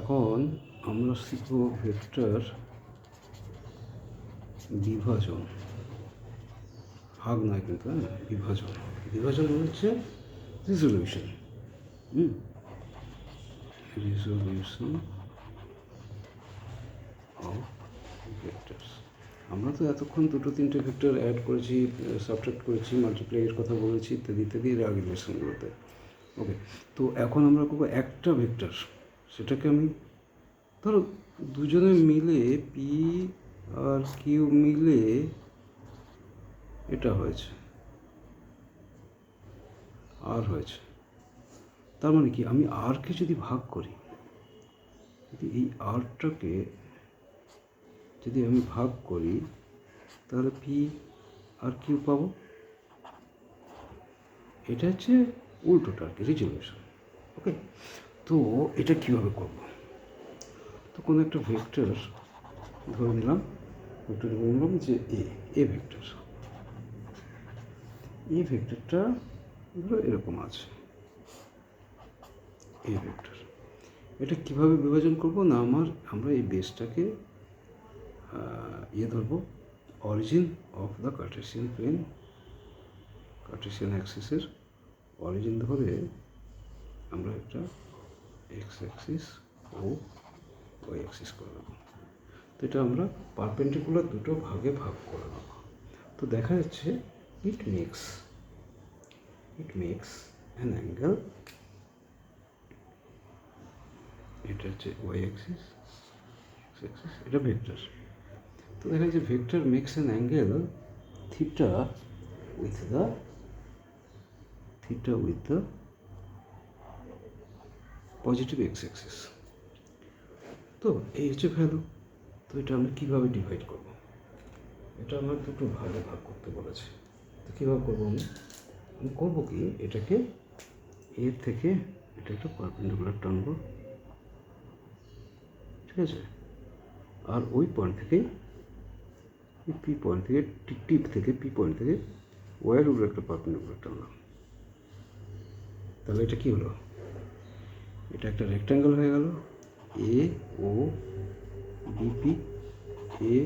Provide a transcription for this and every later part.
এখন আমরা শিখব ভেক্টর বিভাজন। ভাগ নয় কিন্তু হ্যাঁ বিভাজন। বিভাজন হচ্ছে রিজলিউশন হুম? রিজলিউশন ভেক্টরস আমরা তো এতক্ষণ দুটো, তিনটে ভেক্টর অ্যাড করেছি সাবট্রাক্ট করেছি মাল্টিপ্লাইয়ের কথা বলেছি, ইত্যাদি ইত্যাদি, এর ওকে তো এখন আমরা করব একটা ভেক্টর সেটাকে আমি ধরো দুজনে মিলে পি আর কিউ মিলে এটা হয়েছে। আর হয়েছে। তার মানে কি? আমি আরকে যদি ভাগ করি, যদি এই আরটাকে যদি আমি ভাগ করি, তাহলে পি আর কিউ পাবো। এটা হচ্ছে উল্টোটা আর কি রিজলিউশন ওকে তো এটা কীভাবে করব? তো কোনো একটা ভেক্টর ধরে নিলাম, ভেক্টর ধরে নিলাম যে এ এ ভেক্টর। এই ভেক্টরটা ধরো এরকম আছে। এই ভেক্টর। এটা কীভাবে বিভাজন করব? না, আমার, আমরা এই বেসটাকে ইয়ে ধরবো, origin of the Cartesian plane, Cartesian অ্যাক্সিসের origin ধরে আমরা একটা এক্স অ্যাক্সিস ও ওয়াই অ্যাক্সিস করে নেব তো এটা আমরা পারপেন্ডিকুলার দুটো ভাগে ভাগ করে নেব। তো দেখা যাচ্ছে it makes it makes an angle এটা হচ্ছে ওয়াই অ্যাক্সিস অ্যাক্সিস এটা ভেক্টর তো দেখা যাচ্ছে vector makes an angle theta with the theta with the positive x axis তো এই হচ্ছে ভ্যালু তো এটা আমি কীভাবে ডিভাইড করব? এটা আমার দুটো ভাগে ভাগ করতে বলেছে। তো কীভাবে করব আমি? আমি করব কি? এটাকে এর থেকে, এটা একটা পারপেন্ডিকুলার টানবো। ঠিক আছে? আর ওই পয়েন্ট থেকে পি পয়েন্ট থেকে টিপ থেকে পি পয়েন্ট থেকে ওয়ার উপরে একটা পারপেন্ডিকুলার টানলাম। তাহলে এটা কী হলো? এটা একটা রেক্ট্যাঙ্গেল হয়ে গেল। A O BP A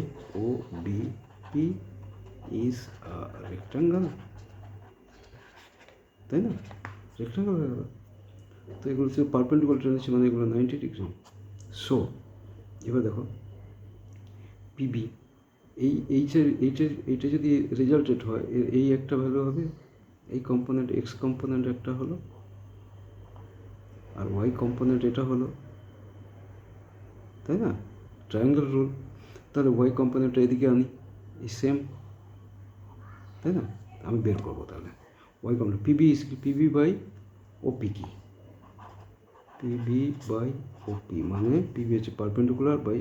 O BP is rectangle তাই না? রেক্ট্যাঙ্গেল হয়ে গেল। তো এগুলো হচ্ছে পারপেন্ডিকুলার টেনেছি মানে এগুলো নাইনটি ডিগ্রি সো এবার দেখো পিবি এই এইচের এইচের এইটা যদি রেজাল্টেড হয় এই একটা ভ্যালু হবে, এই কম্পোনেন্ট এক্স কম্পোনেন্ট একটা হলো। আর ওয়াই কম্পোনেন্ট এটা হলো, তাই না? ট্রায়াঙ্গেল রুল তাহলে ওয়াই কম্পোনেন্টটা এদিকে আনি, এই সেম তাই না? আমি বের করব তাহলে। Y component PB is PB by OP কি পিবি বাই ওপি মানে পিবি হচ্ছে পারপেন্ডিকুলার বাই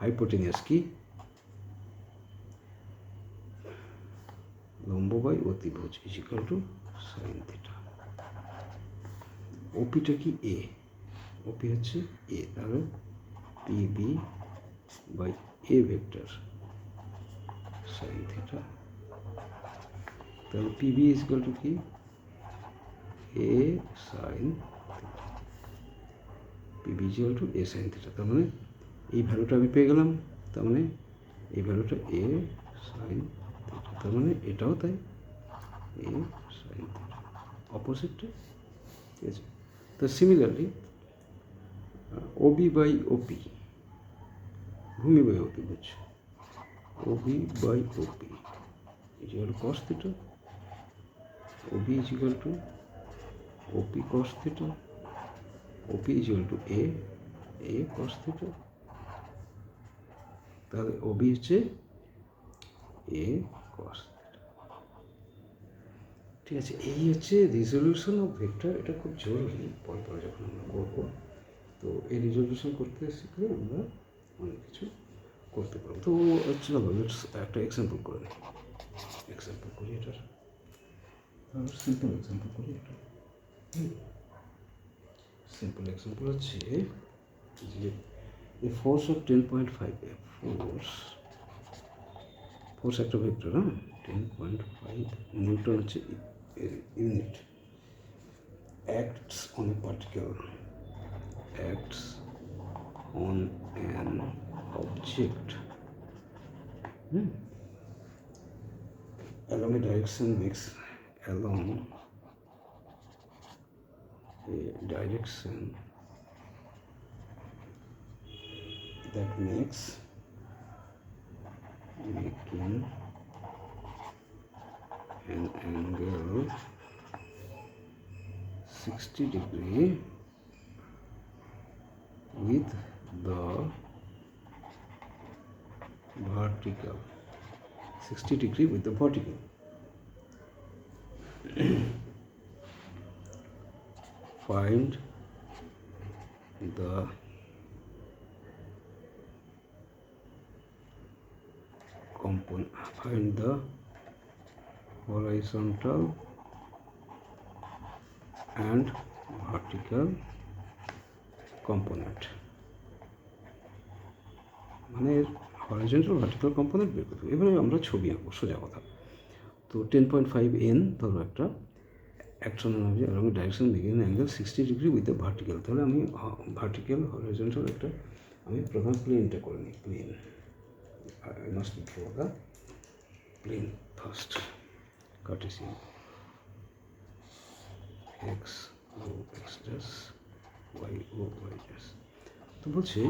হাইপোটেনিয়াস কি লম্ব বাই অতিভুজ ইজিক্যাল টু সাইন থিটা ওপিটা কি এ ওপি হচ্ছে এ তাহলে PB by A vector sine theta তাহলে পিবি ইজিক্যাল টু কি? A sine PB equal to A sine theta তার মানে এই ভ্যালুটা আমি পেয়ে গেলাম, তার মানে এই ভ্যালুটা এ সাইন তার মানে এটাও তাই এ সাইন থিটা অপোজিটটা ঠিক আছে তো সিমিলারলি ওবি বাই ওপি ভূমি বাই অতিভুজ OB by OP equal cos theta OB equal to OP cos theta OP equal to A A cos theta তাহলে ওবি হচ্ছে এ কস ঠিক আছে এই হচ্ছে রিজলিউশন অফ ভেক্টর এটা খুব জরুরি। পরে পরে যখন আমরা করব তো এই রিজলিউশন করতে শিখলে আমরা অনেক কিছু করতে পারব। তো চলো লেটস একটা এক্সাম্পল করে নিই। এক্সাম্পল করি এটার। সিম্পল এক্সাম্পল করি এটা। সিম্পল এক্সাম্পল হচ্ছে যে a force of ten point five a force force একটা ভেক্টর হ্যাঁ? টেন পয়েন্ট ফাইভ নিউটন হচ্ছে unit. Acts on a particle acts on an object. Hmm, along a direction makes along a direction that makes making an angle uh, 60 degree with the vertical. 60 degree with the vertical. Find the component find the horizontal and vertical component. মানে horizontal vertical component বের করতে এবারে আমরা ছবি আঁকবো, সোজা কথা। তো টেন পয়েন্ট ফাইভ এন ধরো একটা হবে এবং direction making angle sixty degree with the vertical তাহলে আমি ভার্টিক্যাল হরাইজন্টাল একটা, আমি প্রথম প্লেনটা করে নিই। Plane I must draw the plane first Cartesian x O x dash y O y dash তো বলছে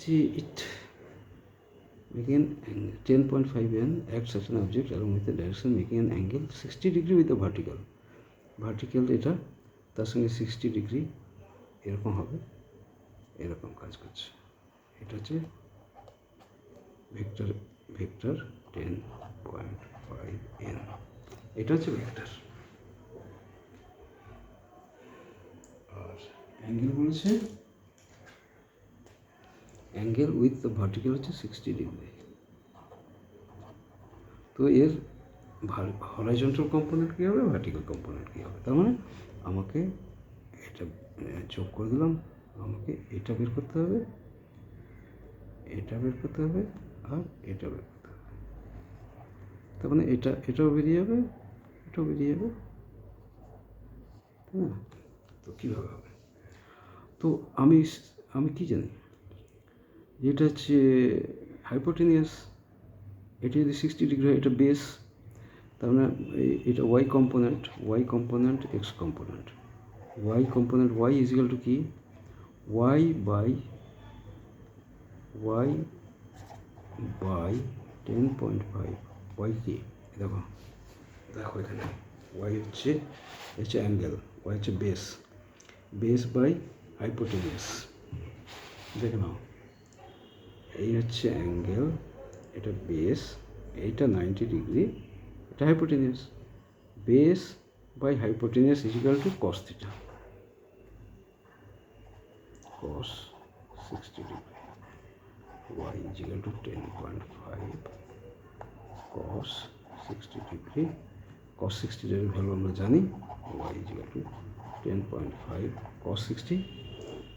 যে it making an 10.5 n acts such an object along with the direction making an angle 60 degree with the vertical vertical এটা, তার সঙ্গে sixty degree এরকম হবে, এরকম কাজ করছে। এটা হচ্ছে vector vector ten point five N এটা হচ্ছে ভেক্টর আর অ্যাঙ্গেল বলেছে? অ্যাঙ্গেল উইথ দ্য ভার্টিক্যাল হচ্ছে সিক্সটি ডিগ্রি তো এর হরাইজন্টাল কম্পোনেন্ট কী হবে? ভার্টিক্যাল কম্পোনেন্ট কী হবে? তার মানে আমাকে এটা যোগ করে দিলাম। আমাকে এটা বের করতে হবে, এটা বের করতে হবে, আর এটা বের করতে হবে। তার মানে এটা, এটাও বেরিয়ে যাবে। এটাও বেরিয়ে যাবে। তাই না তো কীভাবে হবে? তো আমি আমি কি জানি? যেটা হচ্ছে হাইপোটেনিয়াস এটা যদি সিক্সটি ডিগ্রি হয় এটা বেস তার মানে এটা y component y component x component y component y is equal to কি? Y by y by ten point five y কে দেখো। দেখো এখানে ওয়াই হচ্ছে হচ্ছে অ্যাঙ্গেল ওয়াই হচ্ছে বেস বেস বাই হাইপোটেনিয়াস দেখে নাও, এই হচ্ছে অ্যাঙ্গেল এটা বেস এইটা নাইনটি ডিগ্রি এটা hypotenuse base by hypotenuse equal to cos theta sixty degree y equal to ten point five cos sixty cos sixty ডিগ্রির ভ্যালু আমরা জানি is equal to ten point five cos sixty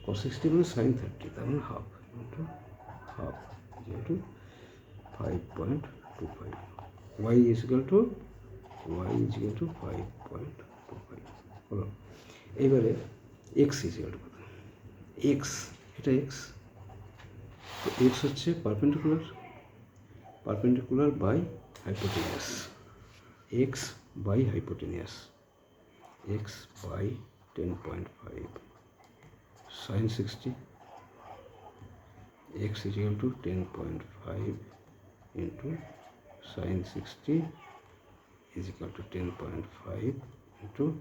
cos sixty মানে sine thirty তার মানে half into half y is equal to y is to five point two five হলো এবারে is equal to কত? X এটা x তো x হচ্ছে perpendicular perpendicular by hypotenuse x x by ten point five sine sixty x is equal to 10.5 into sin 60 is equal to 10.5 into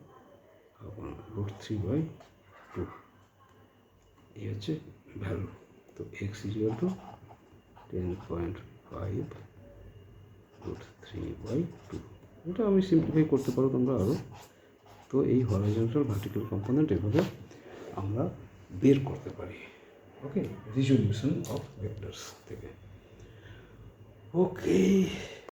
upon root 3 by 2 এই হচ্ছে value তো x is equal to 10.5 root 3 by 2 এটা আমি simplify করতে পারো তোমরা আরও তো এই হরাইজন্টাল ভার্টিক্যাল কম্পোনেন্ট এভাবে আমরা বের করতে পারি। ওকে রিজলিউশন অফ ভেক্টরস থেকে। ওকে